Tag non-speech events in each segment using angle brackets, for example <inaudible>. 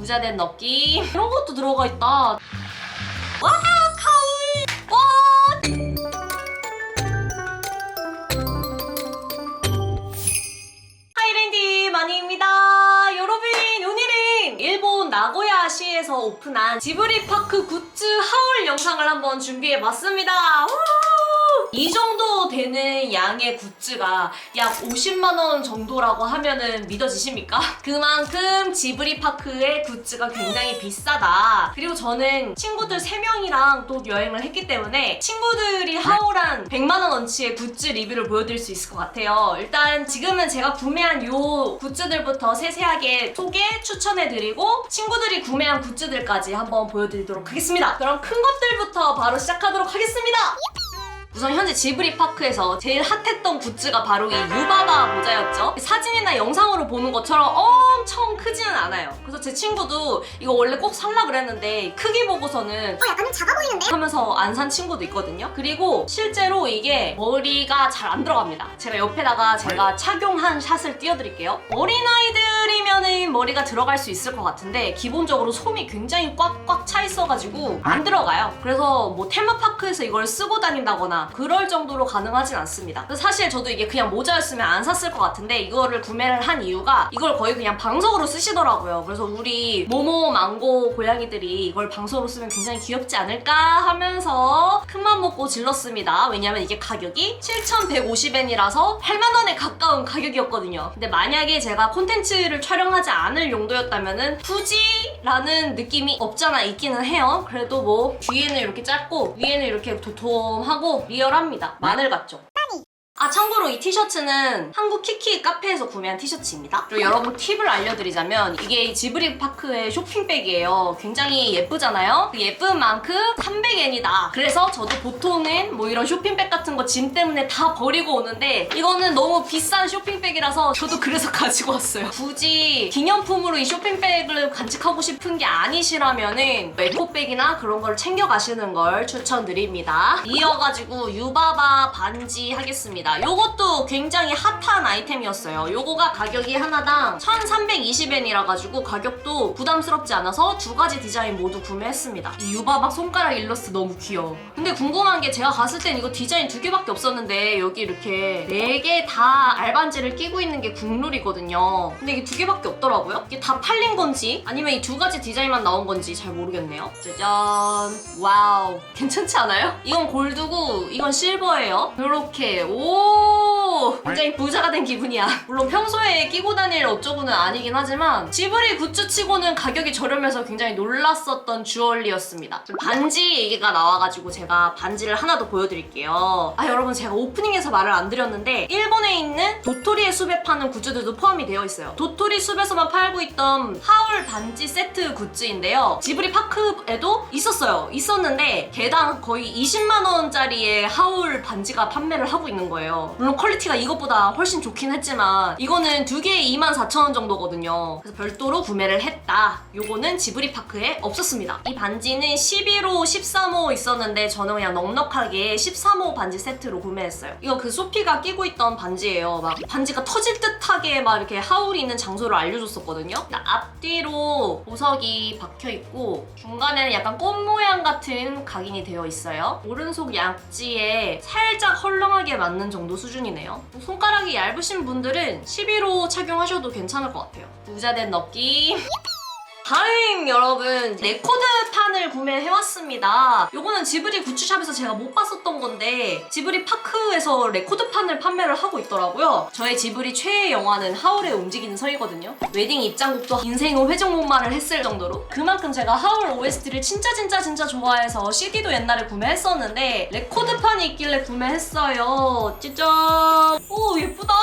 부자 된 느낌 이런 것도 들어가 있다 와 가을 와 하이랜디 마니입니다. 여러분 오늘은 일본 나고야시에서 오픈한 지브리 파크 굿즈 하울 영상을 한번 준비해봤습니다. 우! 이 정도 되는 양의 굿즈가 약 50만 원 정도라고 하면은 믿어지십니까? <laughs> 그만큼 지브리 파크의 굿즈가 굉장히 비싸다. 그리고 저는 친구들 3명이랑 또 여행을 했기 때문에 친구들이 하울한 100만 원어치의 굿즈 리뷰를 보여드릴 수 있을 것 같아요. 일단 지금은 제가 구매한 요 굿즈들부터 세세하게 소개 추천해드리고 친구들이 구매한 굿즈들까지 한번 보여드리도록 하겠습니다. 그럼 큰 것들부터 바로 시작하도록 하겠습니다. 우선 현재 지브리 파크에서 제일 핫했던 굿즈가 바로 이 유바바 모자였죠. 사진이나 영상으로 보는 것처럼 엄청 크지는 않아요. 그래서 제 친구도 이거 원래 꼭 살라 그랬는데 크기 보고서는 어, 약간은 작아 보이는데? 하면서 안 산 친구도 있거든요. 그리고 실제로 이게 머리가 잘 안 들어갑니다. 제가 옆에다가 제가 착용한 샷을 띄워드릴게요. 어린아이들 이면은 머리가 들어갈 수 있을 것 같은데 기본적으로 솜이 굉장히 꽉꽉 차 있어가지고 안 들어가요. 그래서 뭐 테마파크에서 이걸 쓰고 다닌다거나 그럴 정도로 가능하진 않습니다. 사실 저도 이게 그냥 모자였으면 안 샀을 것 같은데 이거를 구매를 한 이유가 이걸 거의 그냥 방석으로 쓰시더라고요. 그래서 우리 모모 망고 고양이들이 이걸 방석으로 쓰면 굉장히 귀엽지 않을까 하면서 큰맘 먹고 질렀습니다. 왜냐면 이게 가격이 7,150엔이라서 8만 원에 가까운 가격이었거든요. 근데 만약에 제가 콘텐츠를 촬영하지 않을 용도였다면은 굳이 라는 느낌이 없잖아 있기는 해요. 그래도 뭐 뒤에는 이렇게 짧고 위에는 이렇게 도톰하고 리얼합니다. 마늘 같죠? 아 참고로 이 티셔츠는 한국 키키 카페에서 구매한 티셔츠입니다. 그리고 여러분 팁을 알려드리자면 이게 지브리 파크의 쇼핑백이에요. 굉장히 예쁘잖아요. 그 예쁜 만큼 300엔이다. 그래서 저도 보통은 뭐 이런 쇼핑백 같은 거 짐 때문에 다 버리고 오는데 이거는 너무 비싼 쇼핑백이라서 저도 그래서 <laughs> 가지고 왔어요. 굳이 기념품으로 이 쇼핑백을 간직하고 싶은 게 아니시라면은 에코백이나 그런 걸 챙겨 가시는 걸 추천드립니다. 이어가지고 유바바 반지 하겠습니다. 요것도 굉장히 핫한 아이템이었어요. 요거가 가격이 하나당 1320엔이라 가지고 가격도 부담스럽지 않아서 두 가지 디자인 모두 구매했습니다. 이 유바바 손가락 일러스트 너무 귀여워. 근데 궁금한 게 제가 갔을 땐 이거 디자인 두 개밖에 없었는데 여기 이렇게 네 개 다 알반지를 끼고 있는 게 국룰이거든요. 근데 이게 두 개밖에 없더라고요. 이게 다 팔린 건지 아니면 이 두 가지 디자인만 나온 건지 잘 모르겠네요. 짜잔. 와우. <laughs> 괜찮지 않아요? 이건 골드고 이건 실버예요. 이렇게 오 굉장히 부자가 된 기분이야. 물론 평소에 끼고 다닐 어쩌고는 아니긴 하지만 지브리 굿즈 치고는 가격이 저렴해서 굉장히 놀랐었던 주얼리였습니다. 반지 얘기가 나와가지고 제가 반지를 하나 더 보여드릴게요. 아 여러분 제가 오프닝에서 말을 안 드렸는데 일본에 있는 도토리의 숲에 파는 굿즈들도 포함이 되어 있어요. 도토리 숲에서만 팔고 있던 하울 반지 세트 굿즈인데요. 지브리 파크에도 있었어요. 있었는데 개당 거의 20만 원짜리의 하울 반지가 판매를 하고 있는 거예요. 물론 퀄리티가 이것보다 훨씬 좋긴 했지만 이거는 두 개에 2만 4천 원 정도거든요. 그래서 별도로 구매를 했다. 요거는 지브리 파크에 없었습니다. 이 반지는 11호, 13호 있었는데 저는 그냥 넉넉하게 13호 반지 세트로 구매했어요. 이거 그 소피가 끼고 있던 반지예요. 막 반지가 터질 듯하게 막 이렇게 하울이 있는 장소를 알려줬었거든요. 앞뒤로 보석이 박혀 있고 중간에는 약간 꽃 모양 같은 각인이 되어 있어요. 오른손 약지에 살짝 헐렁하게 맞는 정도 수준이네요. 손가락이 얇으신 분들은 11호 착용하셔도 괜찮을 것 같아요. 부자 된 느낌. 다음 여러분 레코드판을 구매해왔습니다. 요거는 지브리 굿즈샵에서 제가 못 봤었던 건데 지브리 파크에서 레코드판을 판매를 하고 있더라고요. 저의 지브리 최애 영화는 하울의 움직이는 서이거든요. 웨딩 입장곡도 인생의 회전목마를 했을 정도로 그만큼 제가 하울 OST를 진짜 진짜 진짜 좋아해서 CD도 옛날에 구매했었는데 레코드판이 있길래 구매했어요. 짜잔! 오 예쁘다!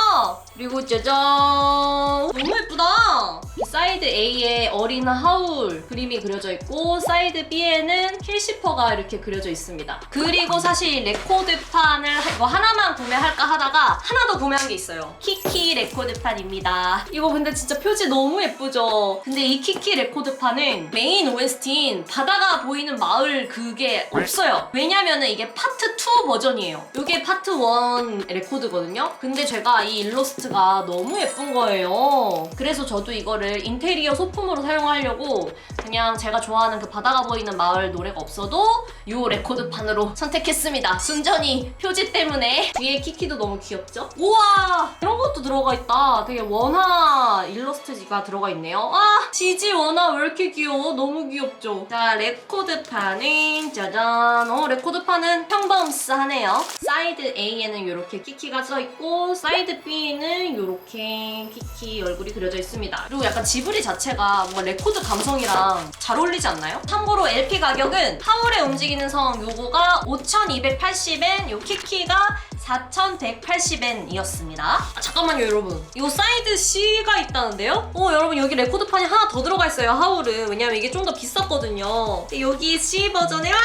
그리고 짜잔! 너무 예쁘다! 이 사이드 A에 어린 하울 그림이 그려져 있고 사이드 B에는 킬시퍼가 이렇게 그려져 있습니다. 그리고 사실 레코드판을 이거 하나만 구매할까 하다가 하나 더 구매한 게 있어요. 키키 레코드판입니다. 이거 근데 진짜 표지 너무 예쁘죠? 근데 이 키키 레코드판은 메인 OST인 바다가 보이는 마을 그게 없어요. 왜냐면은 이게 파트 2 버전이에요. 이게 파트 1 레코드거든요. 근데 제가 이 일러스트가 너무 예쁜 거예요. 그래서 저도 이거를 인테리어 소품으로 사용하려고 그냥 제가 좋아하는 그 바다가 보이는 마을 노래가 없어도 이 레코드판으로 선택했습니다. 순전히 표지 때문에 뒤에 키키도 너무 귀엽죠? 우와 이런 것도 들어가 있다. 되게 원화 일러스트가 들어가 있네요. 아 지지 원화 왜 이렇게 귀여워? 너무 귀엽죠? 자 레코드판은 짜잔 어 레코드판은 평범스하네요. 사이드 A에는 이렇게 키키가 써있고 사이드 B에는 이렇게 키키 얼굴이 그려져 있습니다. 그리고 약간 지브리 자체가 뭔가 레코드 감성이랑 잘 어울리지 않나요? 참고로 LP 가격은 하울의 움직이는 성 요거가 5,280엔 요 키키가 4,180엔이었습니다. 아, 잠깐만요, 여러분. 이 사이드 C가 있다는데요? 어, 여러분, 여기 레코드판이 하나 더 들어가 있어요, 하울은. 왜냐면 이게 좀 더 비쌌거든요. 근데 여기 C 버전에, 와!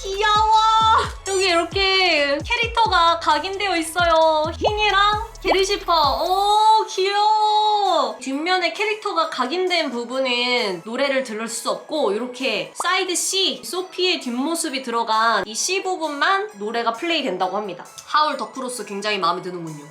귀여워! 여기 이렇게 캐릭터가 각인되어 있어요. 흰이랑 게르시퍼. 오, 귀여워! 뒷면에 캐릭터가 각인된 부분은 노래를 들을 수 없고, 이렇게 사이드 C, 소피의 뒷모습이 들어간 이 C 부분만 노래가 플레이 된다고 합니다. 하울 덕후로서 굉장히 마음에 드는군요.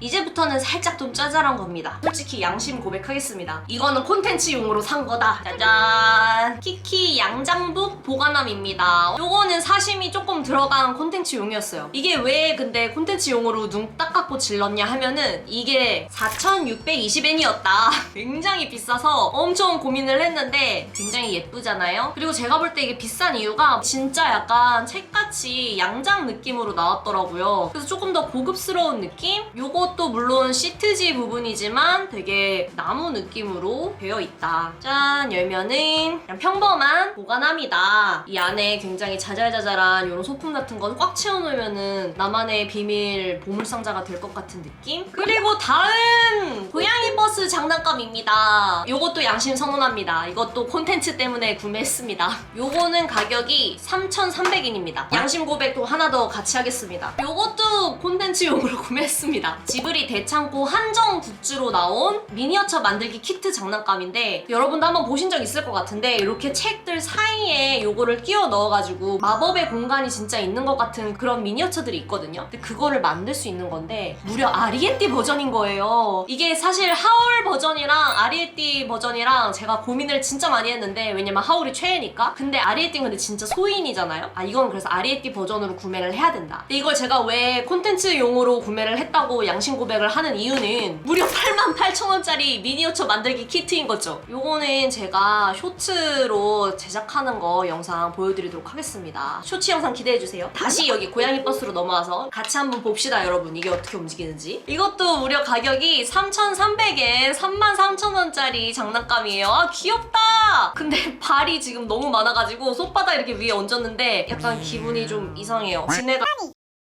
이제부터는 살짝 좀 짜잘한 겁니다. 솔직히 양심 고백하겠습니다. 이거는 콘텐츠용으로 산 거다. 짜잔! 키키 양장북 보관함입니다. 요거는 사심이 조금 들어간 콘텐츠용이었어요. 이게 왜 근데 콘텐츠용으로 눈 딱 감고 질렀냐 하면은 이게 4,620엔이었다. <laughs> 굉장히 비싸서 엄청 고민을 했는데 굉장히 예쁘잖아요? 그리고 제가 볼 때 이게 비싼 이유가 진짜 약간 책같이 양장 느낌으로 나왔더라고요. 그래서 조금 더 고급스러운 느낌? 요 것도 물론 시트지 부분이지만 되게 나무 느낌으로 되어 있다. 짠! 열면은 그냥 평범한 보관함이다. 이 안에 굉장히 자잘자잘한 이런 소품 같은 건 꽉 채워놓으면은 나만의 비밀 보물상자가 될 것 같은 느낌? 그리고 다음! 고양이 버스 장난감입니다. 요것도 양심 선언합니다. 이것도 콘텐츠 때문에 구매했습니다. 요거는 가격이 3,300엔입니다. 양심 고백도 하나 더 같이 하겠습니다. 요것도 콘텐츠용으로 <laughs> 구매했습니다. 지브리 대창고 한정 굿즈로 나온 미니어처 만들기 키트 장난감인데 여러분도 한번 보신 적 있을 것 같은데 이렇게 책들 사이에 요거를 끼워 넣어가지고 마법의 공간이 진짜 있는 것 같은 그런 미니어처들이 있거든요. 근데 그거를 만들 수 있는 건데 무려 아리에띠 버전인 거예요. 이게 사실 하울 버전이랑 아리에띠 버전이랑 제가 고민을 진짜 많이 했는데 왜냐면 하울이 최애니까. 근데 아리에띠는 근데 진짜 소인이잖아요. 아 이건 그래서 아리에띠 버전으로 구매를 해야 된다. 근데 이걸 제가 왜 콘텐츠용으로 구매를 했다고 양심 고백을 하는 이유는 무려 88,000원짜리 미니어처 만들기 키트인 거죠. 요거는 제가 쇼츠로 제작하는 거 영상 보여드리도록 하겠습니다. 쇼츠 영상 기대해주세요. 다시 여기 고양이 버스로 넘어와서 같이 한번 봅시다, 여러분. 이게 어떻게 움직이는지. 이것도 무려 가격이 3,300엔 33,000원짜리 장난감이에요. 아, 귀엽다! 근데 발이 지금 너무 많아가지고 손바닥 이렇게 위에 얹었는데 약간 기분이 좀 이상해요. 지네가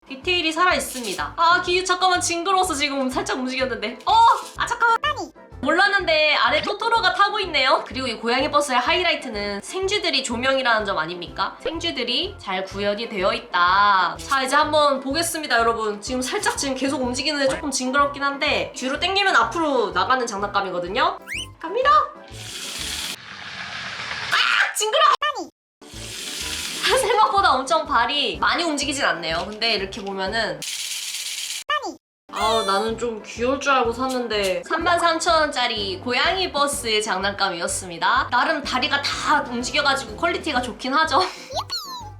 디테일이 살아있습니다. 아, 기유 잠깐만 징그러워서 지금 살짝 움직였는데. 어! 아, 잠깐만! 몰랐는데 아래 토토로가 타고 있네요. 그리고 이 고양이 버스의 하이라이트는 생쥐들이 조명이라는 점 아닙니까? 생쥐들이 잘 구현이 되어 있다. 자 이제 한번 보겠습니다 여러분. 지금 살짝 지금 계속 움직이는데 조금 징그럽긴 한데 뒤로 당기면 앞으로 나가는 장난감이거든요. 갑니다. 아 징그러. 생각보다 엄청 발이 많이 움직이진 않네요. 근데 이렇게 보면은 아우 나는 좀 귀여울 줄 알고 샀는데 33,000원짜리 고양이 버스 장난감이었습니다. 나름 다리가 다 움직여가지고 퀄리티가 좋긴 하죠.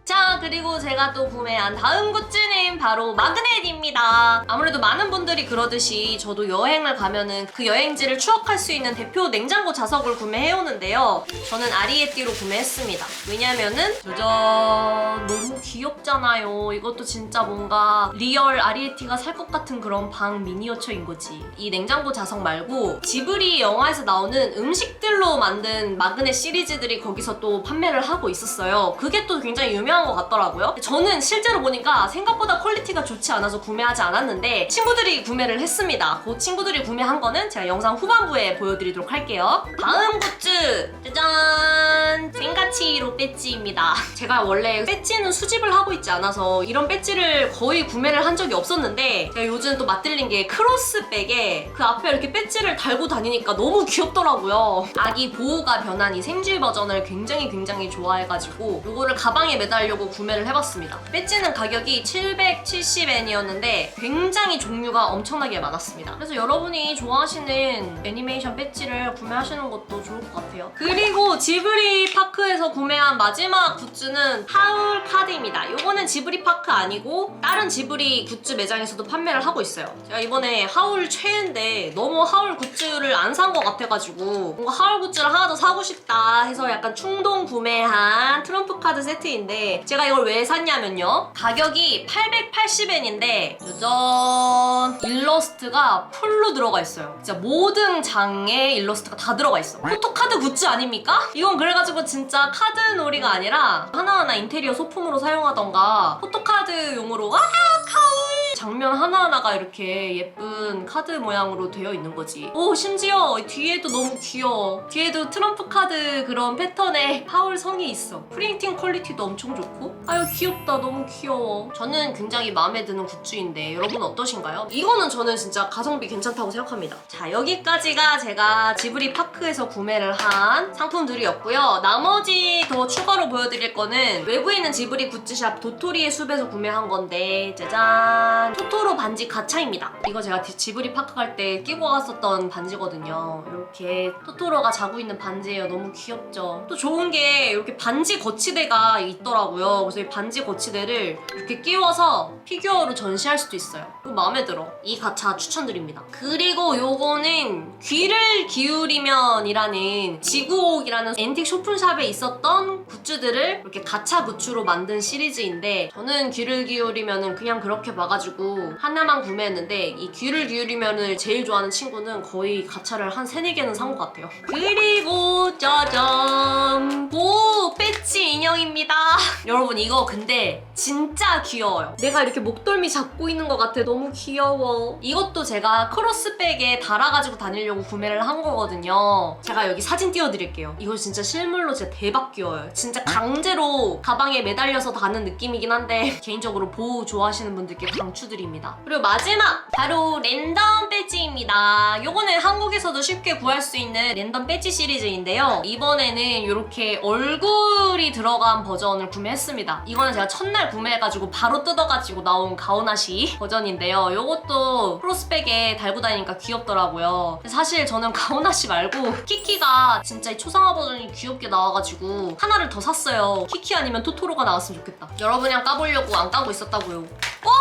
자 그리고 제가 또 구매한 다음 굿즈는 바로 마그넷입니다. 아무래도 많은 분들이 그러듯이 저도 여행을 가면은 그 여행지를 추억할 수 있는 대표 냉장고 자석을 구매해오는데요. 저는 아리에띠로 구매했습니다. 왜냐면은 짜잔 너무 귀엽잖아요. 이것도 진짜 뭔가 리얼 아리에티가 살 것 같은 그런 방 미니어처인 거지. 이 냉장고 자석 말고 지브리 영화에서 나오는 음식들로 만든 마그넷 시리즈들이 거기서 또 판매를 하고 있었어요. 그게 또 굉장히 유명 한 것 같더라고요. 저는 실제로 보니까 생각보다 퀄리티가 좋지 않아서 구매하지 않았는데 친구들이 구매를 했습니다. 그 친구들이 구매한 거는 제가 영상 후반부에 보여드리도록 할게요. 다음 굿즈! 짜잔! 생가치 생가치로 배지입니다. 제가 원래 배지는 수집을 하고 있지 않아서 이런 배지를 거의 구매를 한 적이 없었는데 제가 요즘 또 맛들린 게 크로스백에 그 앞에 이렇게 배지를 달고 다니니까 너무 귀엽더라고요. 아기 보호가 변한 이 생쥐 버전을 굉장히 굉장히 좋아해가지고 이거를 가방에 매달 려고 구매를 해봤습니다. 배지는 가격이 770엔이었는데 굉장히 종류가 엄청나게 많았습니다. 그래서 여러분이 좋아하시는 애니메이션 배지를 구매하시는 것도 좋을 것 같아요. 그리고 지브리 파크에서 구매한 마지막 굿즈는 하울 카드입니다. 이거는 지브리 파크 아니고 다른 지브리 굿즈 매장에서도 판매를 하고 있어요. 제가 이번에 하울 최애인데 너무 하울 굿즈를 안 산 것 같아가지고 뭔가 하울 굿즈를 하나 더 사고 싶다 해서 약간 충동 구매한 트럼프 카드 세트인데 제가 이걸 왜 샀냐면요. 가격이 880엔인데 짜잔 일러스트가 풀로 들어가 있어요. 진짜 모든 장에 일러스트가 다 들어가 있어. 포토카드 굿즈 아닙니까? 이건 그래가지고 진짜 카드 놀이가 아니라 하나하나 인테리어 소품으로 사용하던가 포토카드용으로 와 카울 장면 하나하나가 이렇게 예쁜 카드 모양으로 되어 있는 거지. 오 심지어 뒤에도 너무 귀여워. 뒤에도 트럼프 카드 그런 패턴의 하울 성이 있어. 프린팅 퀄리티도 엄청 좋고. 아유 귀엽다 너무 귀여워. 저는 굉장히 마음에 드는 굿즈인데 여러분 어떠신가요? 이거는 저는 진짜 가성비 괜찮다고 생각합니다. 자 여기까지가 제가 지브리 파크에서 구매를 한 상품들이었고요. 나머지 더 추가로 보여드릴 거는 외부에 있는 지브리 굿즈샵 도토리의 숲에서 구매한 건데 짜잔 토토로 반지 가차입니다. 이거 제가 디- 지브리 파크 갈 때 끼고 갔었던 반지거든요. 이렇게 토토로가 자고 있는 반지예요. 너무 귀엽죠? 또 좋은 게 이렇게 반지 거치대가 있더라고요. 그래서 이 반지 거치대를 이렇게 끼워서 피규어로 전시할 수도 있어요. 이거 마음에 들어. 이 가차 추천드립니다. 그리고 요거는 귀를 기울이면이라는 지구옥이라는 앤틱 쇼핑샵에 있었던 굿즈들을 이렇게 가차 굿즈로 만든 시리즈인데 저는 귀를 기울이면은 그냥 그렇게 봐가지고 하나만 구매했는데 이 귀를 기울이면을 제일 좋아하는 친구는 거의 가차를 한 세네 개는 산 것 같아요. 그리고 짜잔 오 배치 인형입니다. <laughs> 여러분 이거 근데 진짜 귀여워요. 내가 이렇게 목덜미 잡고 있는 것 같아. 너무 귀여워. 이것도 제가 크로스백에 달아가지고 다니려고 구매를 한 거거든요. 제가 여기 사진 띄워드릴게요. 이거 진짜 실물로 진짜 대박 귀여워요. 진짜 강제로 가방에 매달려서 다는 느낌이긴 한데 <laughs> 개인적으로 보호 좋아하시는 분들께 강추드립니다. 그리고 마지막 바로 랜덤 배지입니다. 요거는 한국에서도 쉽게 구할 수 있는 랜덤 배지 시리즈인데요. 이번에는 이렇게 얼굴이 들어간 버전을 구매했습니다. 이거는 제가 첫날 구매해가지고 바로 뜯어가지고 나온 가오나시 버전인데요. 요것도 크로스백에 달고 다니니까 귀엽더라고요. 사실 저는 가오나시 말고 키키가 진짜 이 초상화 버전이 귀엽게 나와가지고 하나를 더 샀어요. 키키 아니면 토토로가 나왔으면 좋겠다. 여러분이랑 까보려고 안 까고 있었다고요. 와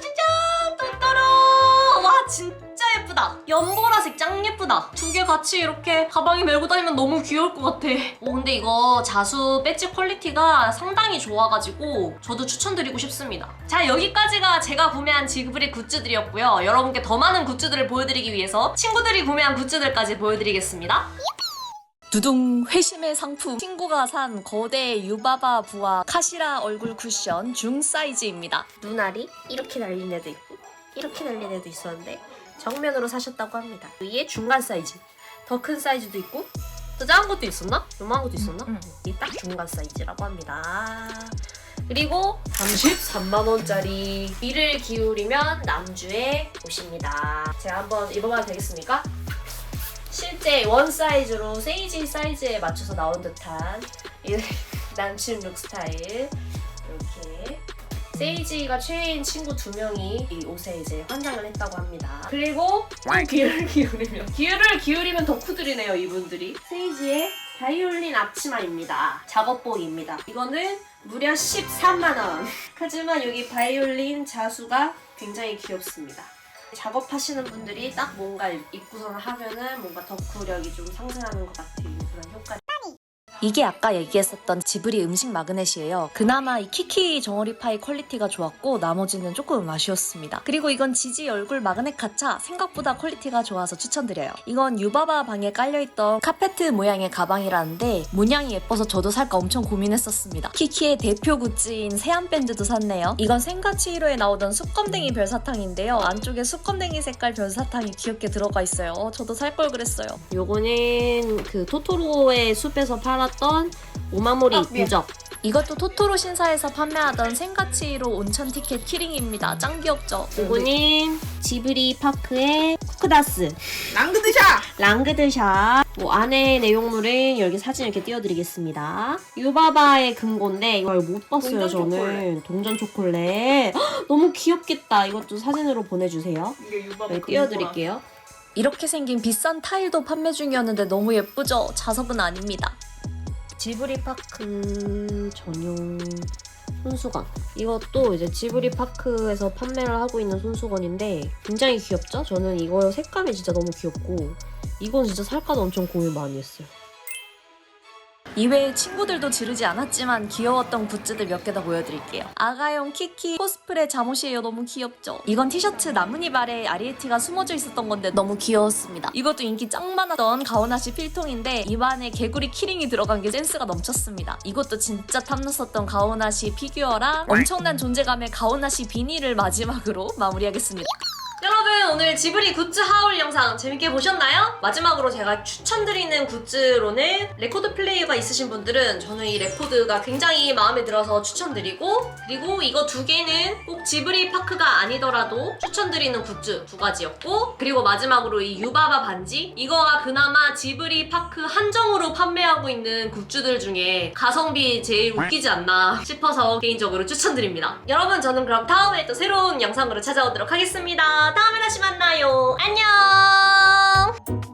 진짜 토토로 와 진짜 예쁘다. 연보라색 짱 예쁘다. 두 개 같이 이렇게 가방에 메고 다니면 너무 귀여울 것 같아. 오 근데 이거 자수 배지 퀄리티가 상당히 좋아가지고 저도 추천드리고 싶습니다. 자 여기까지가 제가 구매한 지브리 굿즈들이었고요. 여러분께 더 많은 굿즈들을 보여드리기 위해서 친구들이 구매한 굿즈들까지 보여드리겠습니다 두둥 회심의 상품 친구가 산 거대 유바바 부와 카시라 얼굴 쿠션 중 사이즈입니다. 눈알이 이렇게 달린 애도 있고 이렇게 달린 애도 있었는데 정면으로 사셨다고 합니다. 위에 중간 사이즈, 더 큰 사이즈도 있고 더 작은 것도 있었나? 요만한 것도 있었나? 음. 이딱 중간 사이즈라고 합니다. 그리고 33만 원짜리 귀를 기울이면 남주의 옷입니다. 제가 한번 입어봐도 되겠습니까? 실제 원 사이즈로 세이지 사이즈에 맞춰서 나온 듯한 이 <laughs> 남친 룩 스타일 이렇게 세이지가 최애인 친구 두 명이 이 옷에 이제 환장을 했다고 합니다. 그리고 또 귀를 <laughs> 기울이면 귀를 기울이면 덕후들이네요 이분들이. 세이지의 바이올린 앞치마입니다. 작업복입니다. 이거는 무려 13만 원. <laughs> 하지만 여기 바이올린 자수가 굉장히 귀엽습니다. 작업하시는 분들이 딱 뭔가 입고서 하면은 뭔가 덕후력이 좀 상승하는 것 같은 그런 효과. 이게 아까 얘기했었던 지브리 음식 마그넷이에요. 그나마 이 키키 정어리 파이 퀄리티가 좋았고 나머지는 조금 아쉬웠습니다. 그리고 이건 지지 얼굴 마그넷 카차 생각보다 퀄리티가 좋아서 추천드려요. 이건 유바바 방에 깔려있던 카페트 모양의 가방이라는데 문양이 예뻐서 저도 살까 엄청 고민했었습니다. 키키의 대표 굿즈인 세안 밴드도 샀네요. 이건 생가치 1호에 나오던 수검댕이 별사탕인데요. 안쪽에 수검댕이 색깔 별사탕이 귀엽게 들어가 있어요. 어, 저도 살 걸 그랬어요. 요거는 그 토토로의 숲에서 팔 았던 오마모리 아, 미안. 부적. 이것도 토토로 신사에서 판매하던 생가치로 온천 티켓 키링입니다. 짱 귀엽죠? 요거는 지브리 파크의 쿠크다스 랑그드샤! 랑그드샷 뭐 안에 내용물은 여기 사진 이렇게 띄워드리겠습니다 유바바의 금고인데 이걸 못 봤어요 동전 저는 동전 초콜릿 헉, <gasps> 너무 귀엽겠다 이것도 사진으로 보내주세요 이게 유바바 여기 띄워드릴게요 이렇게 생긴 비싼 타일도 판매 중이었는데 너무 예쁘죠? 자석은 아닙니다. 지브리 파크 전용 손수건 이것도 이제 지브리 파크에서 판매를 하고 있는 손수건인데 굉장히 귀엽죠? 저는 이거 색감이 진짜 너무 귀엽고 이건 진짜 살까도 엄청 고민 많이 했어요 이외에 친구들도 지르지 않았지만 귀여웠던 굿즈들 몇개더 보여드릴게요. 아가용 키키 코스프레 잠옷이에요. 너무 귀엽죠? 이건 티셔츠 나뭇잎 아래 아리에티가 숨어져 있었던 건데 너무 귀여웠습니다. 이것도 인기 짱 많았던 가오나시 필통인데 입안에 개구리 키링이 들어간 게 센스가 넘쳤습니다. 이것도 진짜 탐났었던 가오나시 피규어랑 엄청난 존재감의 가오나시 비닐을 마지막으로 마무리하겠습니다. 여러분 오늘 지브리 굿즈 하울 영상 재밌게 보셨나요? 마지막으로 제가 추천드리는 굿즈로는 레코드 플레이어가 있으신 분들은 저는 이 레코드가 굉장히 마음에 들어서 추천드리고 그리고 이거 두 개는 꼭 지브리 파크가 아니더라도 추천드리는 굿즈 두 가지였고 그리고 마지막으로 이 유바바 반지 이거가 그나마 지브리 파크 한정으로 판매하고 있는 굿즈들 중에 가성비 제일 웃기지 않나 싶어서 개인적으로 추천드립니다. 여러분 저는 그럼 다음에 또 새로운 영상으로 찾아오도록 하겠습니다. 다음에 다시 만나요. 안녕!